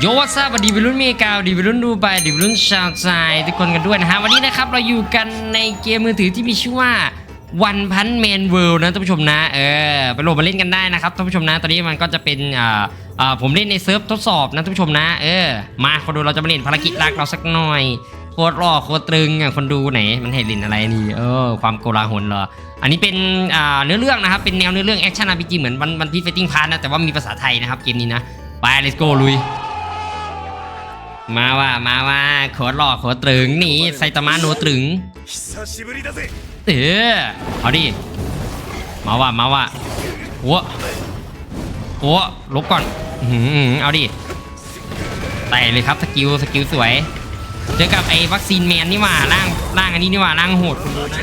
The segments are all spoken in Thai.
โยวัสดีวิรุ่นเมกาดีวิรุ่นดูไบดีวิรุ่นชาวใจทุกคนกันด้วยนะฮะ วันนี้นะครับเราอยู่กันในเกมมือถือที่มีชื่อว่าวันพันแมนเวิลด์นะท่านผู้ชมนะ เออไปโหลดมาเล่นกันได้นะครับท่านผู้ชมนะ ตอนนี้มันก็จะเป็นอ่าอ่าผมเล่นในเซิร์ฟทดสอบนะท่านผู้ชมนะ เออ มาคนดูเราจะมาเล่นภารกิจรักเราสักหน่อยโคตรรอโคตรตรึงอะคนดูไหนมันให้ล่นอะไรนี่เออความโกลาหลเหรออันนี้เป็นอ่าเนื้อเรื่องนะครับเป็นแนวเนื้อเรื่องแอคชั่นอาร์พีจีเหมือนวันวันพีเฟตติ้งพาร์นะแต่ว่ามีภาษาไทยนะครับเกมนี้นะไป let's go ลุย มาว่ามาว่าขคตหล่อโคตตรึงนี่ไซตามะโนตรึงเออเอาดิมาว่ามาว่าโอ้โอ้ลบก่อนเอาดิแต่เลยครับสกิลสกิลสวยเจอกับไอ้วัคซีนแมนนี่ว่าร่างร่างอันนี้นี่ว่าร่างโหดคุณดูนะ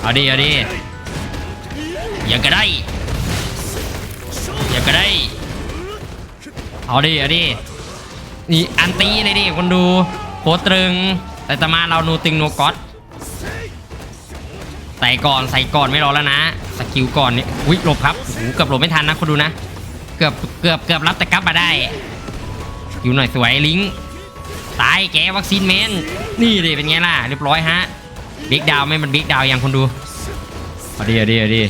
เอาดิเอาดิอย่าก็ได้อย่าก็ได้ เอาดิเอาดินี่อันตีเลยดิคนดูโคตรึง แต่ตะมาเรานูตึงโนก๊อตใส่ก่อนใส่ก่อนไม่รอแล้วนะสกิลก่อนนี่อุ้ยหลบครับโอ้โหเกือบหลบไม่ทันนะคนดูนะ เกือบเกือบเกือบรับแต่กลับมาได้ อยู่หน่อยสวยลิงตายแกวัคซีนแมนนี่เลยเป็นไงล่ะเรียบร้อยฮะบิ๊กดาวไม่มันบิ๊กดาวยังคนดูเอาดิเอาดิเอาดิ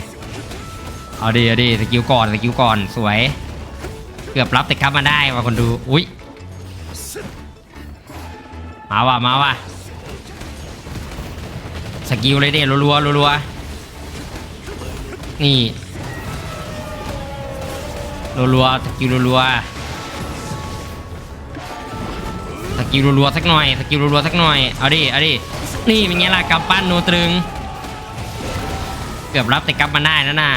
เอาดิเอาดิสกิลก่อนสกิลก่อนสวย เกือบรับแต่ครับมาได้ว่ะคนดูอุ้ยมาว่ะมาว่ะสกิลเลยเด้รัวๆรัวๆนี่รัวๆสกิลรัวๆสกิลรัวๆสักหน่อยสกิลรัวๆสักหน่อยเอาดิเอาดินี่เป็นไงล่ะกำปั้นโนตรึง เกือบรับแต่กลับมาได้นะน่ะ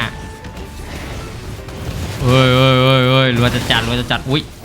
เฮ้ยเฮ้ยเฮ้ยเฮ้ยรัวจะจัดรัวจะจัด อุ้ย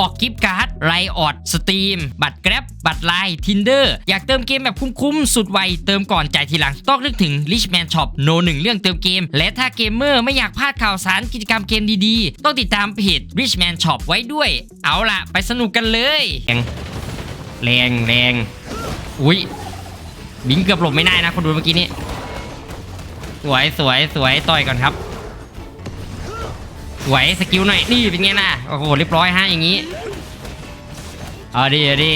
บอกกิฟต์การ์ดไรออดสตรีมบัตรแกร็บบัตรไลน์ทินเดอร์อยากเติมเกมแบบคุ้มๆ สุดไว เติมก่อนจ่ายทีหลัง ต้องนึกถึง Richman Shop โนหนึ่งเรื่องเติมเกม และถ้าเกมเมอร์ไม่อยากพลาดข่าวสารกิจกรรมเกมดีๆ ต้องติดตามเพจ Richman Shop ไว้ด้วย เอาล่ะ ไปสนุกกันเลยแรงแรงอุ้ยบิงเกือบหลบไม่ได้นะคนดูเมื่อกี้นี้สวยสวยสวยต่อยก่อนครับ สวยสกิลหน่อยนี่เป็นไงนะโอ้โหเรียบร้อยฮะอย่างนี้เอาดีเอาดี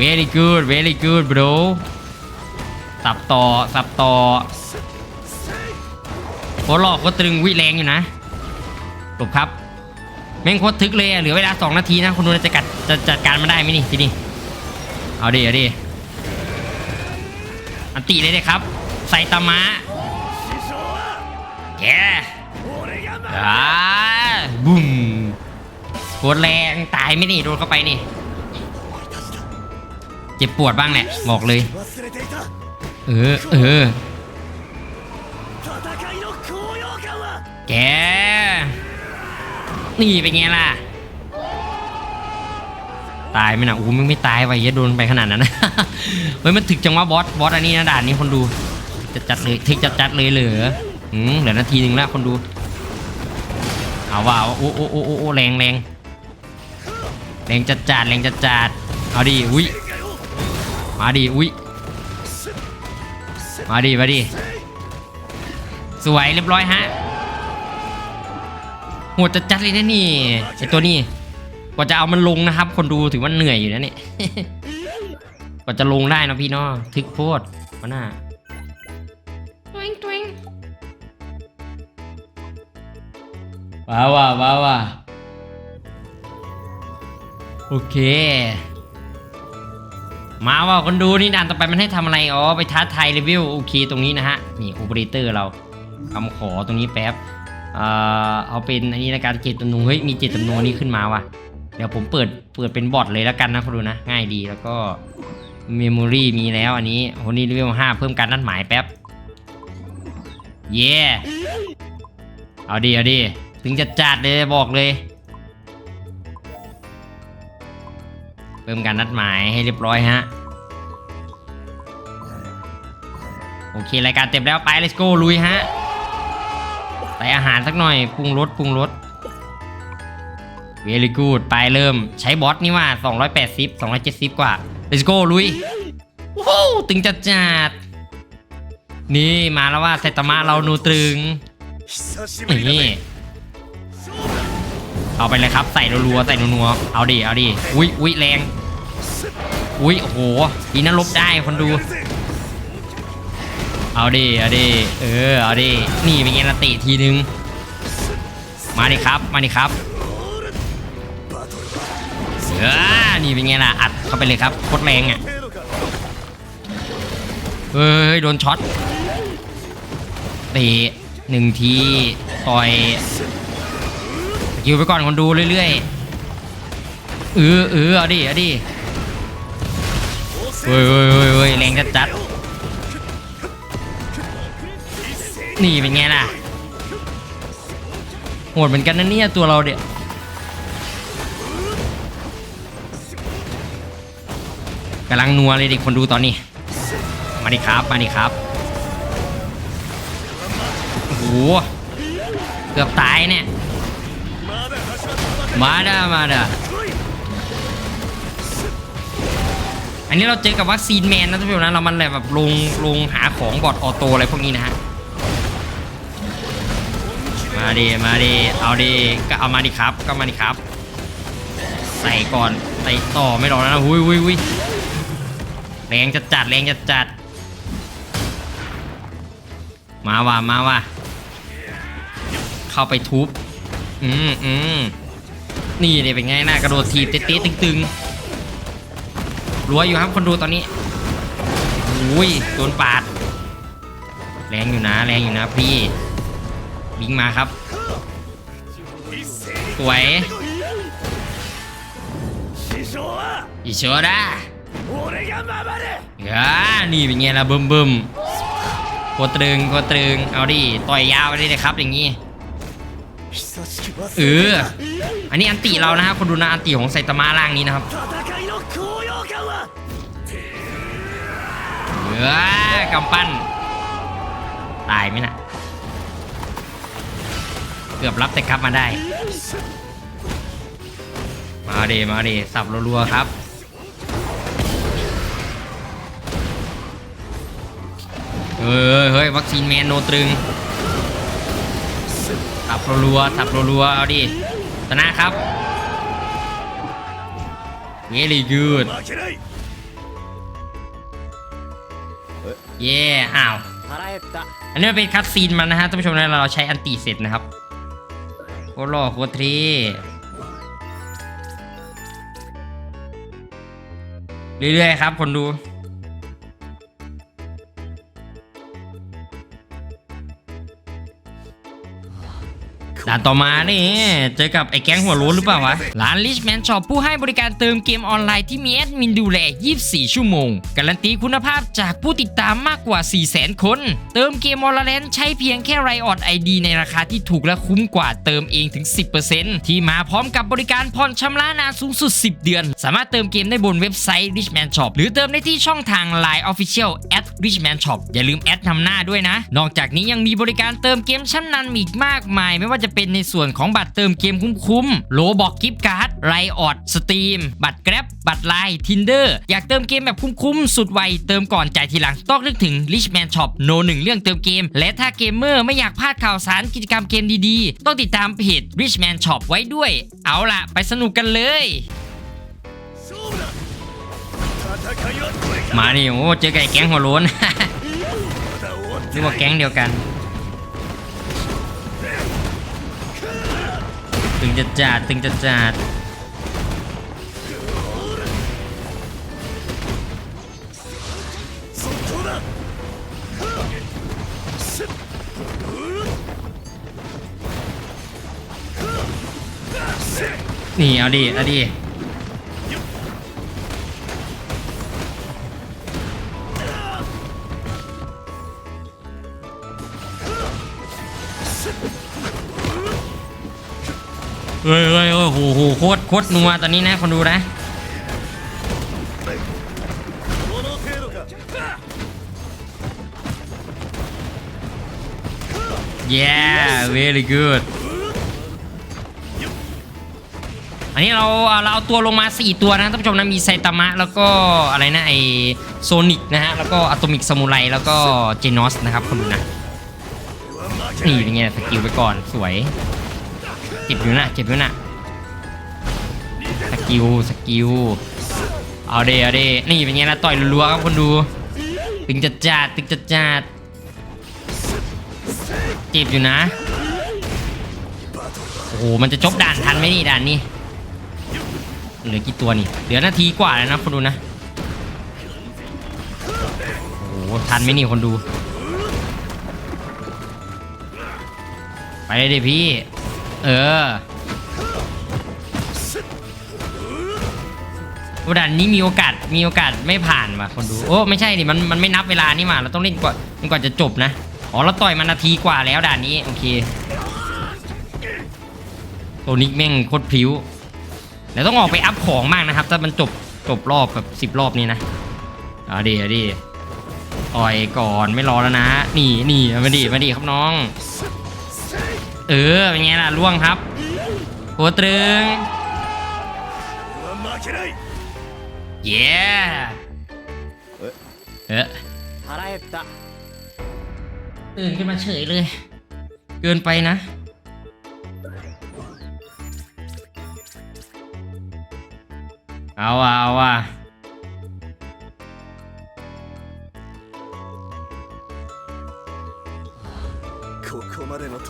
very good very good bro สับต่อสับต่อโคหลอกก็ตรึงวิแรงอยู่นะหลบครับ แม่งโคตรทึกเลยเหลือเวลา 2 นาทีนะคุณดูจะกัดจะจัดการมาได้ไหมนี่ทีนี้เอาดีเอาดีอันตีเลยเลยครับ ใส่ตามะแก อ่าบุ้มตรแรงตายไม่นี่โดนเข้าไปนี่ เจ็บปวดบ้างแหละบอกเลย เออเออแก นี่เป็นไงล่ะ ตายไม่นะอู้มึงไม่ตายไปเยอะโดนไปขนาดนั้นเฮ้ยมันถึกจังว่าบอสบอสอันนี้นะด่านนี้คนดูจัดจัดเลยถึกจัดจัดเลยเหลืออืมเหลือนาทีหนึ่งแล้วคนดู เอาว่าโอ้โอ้โอ้โอ้แรงแรงแรงจัดจัดแรงจัดจัดเอาดิอุ้ยมาดิอุ้ยมาดิมาดิสวยเรียบร้อยฮะโหดจัดจัดเลยนะนี่ไอตัวนี้กว่าจะเอามันลงนะครับ คนดูถือว่าเหนื่อยอยู่นะเนี่ยกว่าจะลงได้นะพี่เนาะทึกโคตรมาหน้า ว้าวว้าวว้าวว้าโอเค มาว่าคนดูนี่ด่านต่อไปมันให้ทำอะไร อ๋อ ไปท้าทายรีวิวโอเคตรงนี้นะฮะ นี่โอเปอเรเตอร์เราคำขอตรงนี้แป๊บเอาเป็นอันนี้ในการเจตจำนวนเฮ้ยมีเจตจำนวนนี้ขึ้นมาว่ะ เดี๋ยวผมเปิดเปิดเป็นบอทเลยแล้วกันนะคุณดูนะ ง่ายดีแล้วก็เมมโมรีมีแล้วอันนี้โหนี่เลเวลห้าเพิ่มการนัดหมายแป๊บ เย่เอาดีเอาดี ถึงจะจัดเลยบอกเลย เพิ่มการนัดหมายให้เรียบร้อยฮะ โอเค รายการเต็มแล้วไป let's go ลุยฮะใส่อาหารสักหน่อยปรุงรสปรุงรสเวลิกูดไปเริ่มใช้บอสนี่ว่า 280 270 กว่า let's go ลุยว้าวตึงจัดจัดนี่มาแล้วว่าไซตามะเรานูตรึงนี่ เอาไปเลยครับ ใส่รัวๆใส่นัวๆเอาดิเอาดิอุ้ยอุ้ยแรง อุ้ยโอ้โหอีนั้นลบได้คนดู เอาดิเอาดิเออเอาดินี่เป็นเอนตีทีนึง มาดิครับมาดิครับเออนี่เป็นไงล่ะอัดเข้าไปเลยครับโคตรแรงอะเฮ้ยโดนช็อตเตะหนึ่งทีต่อย สกิลไปก่อนคนดูเรื่อยๆเออเออเอาดิเอาดิเฮ้ยเฮ้ยเฮ้ยเฮ้ยแรงจัดจัดๆนี่เป็นไงล่ะโหดเหมือนกันนะเนี่ยตัวเราเนี่ยกำลังนัวเลยดิคนดูตอนนี้ มาดิครับ มาดิครับโอ้โหเกือบตายเนี่ย มาด้ามาด้าอันนี้เราเจอกับวัคซีนแมนนะท่านผู้ชมนะเรามันแบบลงลงหาของบอดออโต้อะไรพวกนี้นะฮะมาดิมาดิเอาดิก็เอามาดิครับก็มาดิครับ ใส่ก่อนใส่ต่อไม่รอแล้วนะหุยหุยหุยแรงจัดจัดแรงจัดจัดมาว่ะมาว่ะเข้าไปทุบ อืมอืม นี่เนี่ยเป็นไงหน้ากระโดดถีบเต๊ะตึงๆรัวอยู่ครับคนดูตอนนี้อุ้ยโดนปาด แรงอยู่นะแรงอยู่นะพี่บิงมาครับ สวยอิโชดะเฮ้นี่เป็นไงล่ะบึมบึมโคตรึงโคตรึงเอาดิ ต่อยยาวไปเลยครับอย่างนี้ เออ อันนี้อันติเรานะครับคนดูนะอันติของไซตามาล่างนี้นะครับเออกำปั้น ตายไหมนะ่ะ เกือบรับแต่ครับมาได้ มาเดมาเดสับรัวๆครับเฮ้ยเฮ้ยวัคซีนแมนโนตรึงสับรัวๆสับรัวๆเอาดิ ชนะครับเยลียืนดเย่อ้าว อันนี้มันเป็นคัตซีนมันนะฮะท่านผู้ชมนะเราใช้อันตีเสร็จนะครับโคโลโคตรีเรื่อยๆครับ คนดู ด่านต่อมานี่เจอกับไอ้แก๊งหัวโล้นหรือเปล่าวะ ร้าน Richman Shop ผู้ให้บริการเติมเกมออนไลน์ที่มีแอดมินดูแล 24 ชั่วโมง การันตีคุณภาพจากผู้ติดตามมากกว่า 400,000 คน เติมเกมออนไลน์ใช้เพียงแค่ไรออดไอดีในราคาที่ถูกและคุ้มกว่าเติมเองถึง 10%ที่มาพร้อมกับบริการผ่อนชำระนานสูงสุด 10 เดือน สามารถเติมเกมได้บนเว็บไซต์ Richman Shop หรือเติมได้ที่ช่องทาง Line Official at Richman Shop อย่าลืมแอดนำหน้าด้วยนะ นอกจากนี้ยังมีบริการเติมเกมชั้นนำอีกมากมาย ไม่ว่าจะเป็นเป็นในส่วนของบัตรเติมเกมคุ้มๆโลบอกกิฟต์การ์ดไรออดสตรีมบัตรแกร็บบัตรไลน์ทินเดอร์อยากเติมเกมแบบคุ้มๆสุดไวเติมก่อนจ่ายทีหลังต้องนึกถึง Richman Shop No.1 เรื่องเติมเกม และถ้าเกมเมอร์ไม่อยากพลาดข่าวสารกิจกรรมเกมดีๆ ต้องติดตามเพจ Richman Shop ไว้ด้วย เอาล่ะ ไปสนุกกันเลยมาดิโอ้เจอไก่แก๊งหัวล้นนึกว่าแก๊งเดียวกัน ตึงจะจัดตึงจะจัดนี่เอาดิเอาดิ เอ้ยเอ้ยโอ้โหโหโคตรโคตรนัวตอนนี้นะคนดูนะเย้ very good อันนี้เราเราเอาตัวลงมา 4 ตัวนะท่านผู้ชมนะมีไซตามะ แล้วก็อะไรนะไอโซนิกนะฮะ แล้วก็อะตอมิกซามูไรแล้วก็เจนอสนะครับคนดูนะนี่เป็นไงสกิลไปก่อนสวย เจ็บอยู่นะเจ็บอยู่นะสกิลสกิลเอาเดเอาเดนี่เป็นไงนะต่อยรัวๆครับคนดูตึงจัดจัดตึงจัดจัดเจ็บอยู่นะโอ้โหมันจะจบด่านทันไหมนี่ด่านนี้เหลือกี่ตัวนี่เหลือนาทีกว่าแล้วนะคนดูนะโอ้โหทันไหมนี่คนดู ไปเลยดิพี่ เออด่านนี้มีโอกาสมีโอกาสไม่ผ่านว่ะคนดูโอ้ไม่ใช่ดิมันมันไม่นับเวลานี่มาเราต้องเล่นกว่าจนกว่าจะจบนะอ๋อเราต่อยมานาทีกว่าแล้วด่านนี้โอเคตัวนิกแม่งโคตรพริ้วเดี๋ยวต้องออกไปอัพของมากนะครับ ถ้ามันจบจบรอบแบบสิบรอบนี้นะเอาดีเอาดีอ่อยก่อนไม่รอแล้วนะ นี่นี่มาดีมาดีครับน้อง เออเป็นไงล่ะล่วงครับหัวตรึงเย้เออตื่นขึ้นมาเฉยเลย เกินไปนะเอาว่เอาว่ะ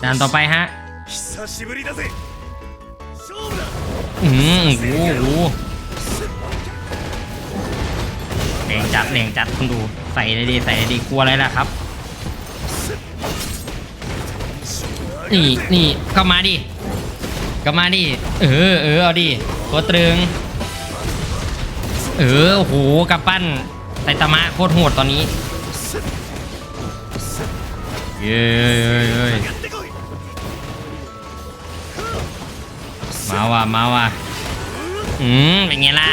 ด่านต่อไปฮะอืมโอ้โหเหน่งจัดเหน่งจัดคุณดูใส่เลยดีใส่เลยดีกลัวอะไรล่ะครับ นี่นี่เข้ามาดิเข้ามาดิเออเออเอาดิตัวตรึง เออโอ้โหกับปั้นไซตามะโคตรโหดตอนนี้ เย้ยเย้ยเมาว่ะมาว่ะอืมเป็นไงล่ะ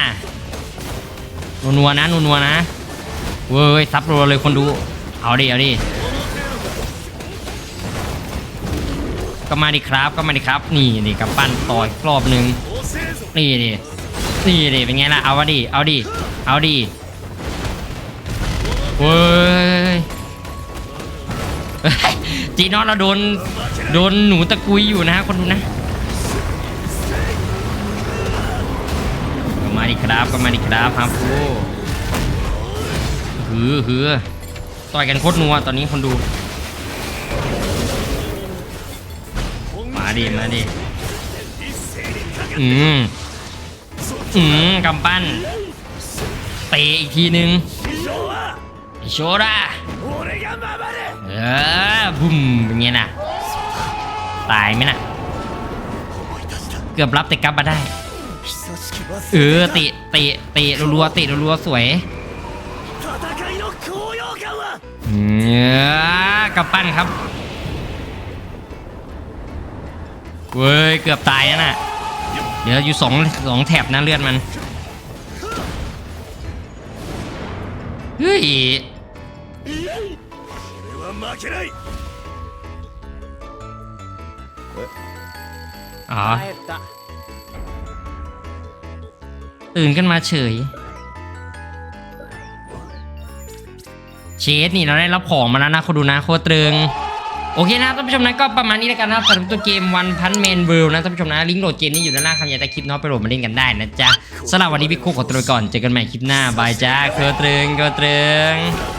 นัวๆนะนัวๆนะเว้ยซับรัวเลยคนดู เอาดิเอาดิก็มาดิครับก็มาดิครับ นี่นี่กับปั้นต่อยรอบนึงนี่ดินี่ดิเป็นไงล่ะเอาดิเอาดิเอาดิเว้ย จีนอนเราโดนโดนหนูตะกุยอยู่นะฮะคนดูนะก็มาดิครับก็มาดิครับฮาฟูฮือฮือต่อยกันโคตรนัวตอนนี้คนดู มาดิมาดิอืมอืมกำปั้นเตะอีกทีนึงโชดะ เออบุ้มเป็นไงนะตายไหมนะเกือบรับแต่กลับมาได้ เออติติติรัวๆติรัวๆสวยเนี่ยกระปั้นครับเว้ยเกือบตายแล้วน่ะ เดี๋ยวอยู่สองสองแถบนะเลือดมันเฮ้ย 負けない อ๋อ 腹減った ตื่นขึ้นมาเฉย เชสนี่เราได้รับของมาแล้วนะคุณดูนะโคตรตรึง โอเคนะครับท่านผู้ชมนะก็ประมาณนี้แล้วกันนะครับสำหรับตัวเกมวันพันเมนเวิลนะท่านผู้ชมนะลิงก์โหลดเกมนี้อยู่ด้านล่างคำยายใต้คลิปเนาะไปโหลดมาเล่นกันได้นะจ๊ะสำหรับวันนี้พี่โคขอตัวไปก่อนเจอกันใหม่คลิปหน้าบายจ้าโคตรตรึงโคตรตรึง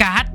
การ์ด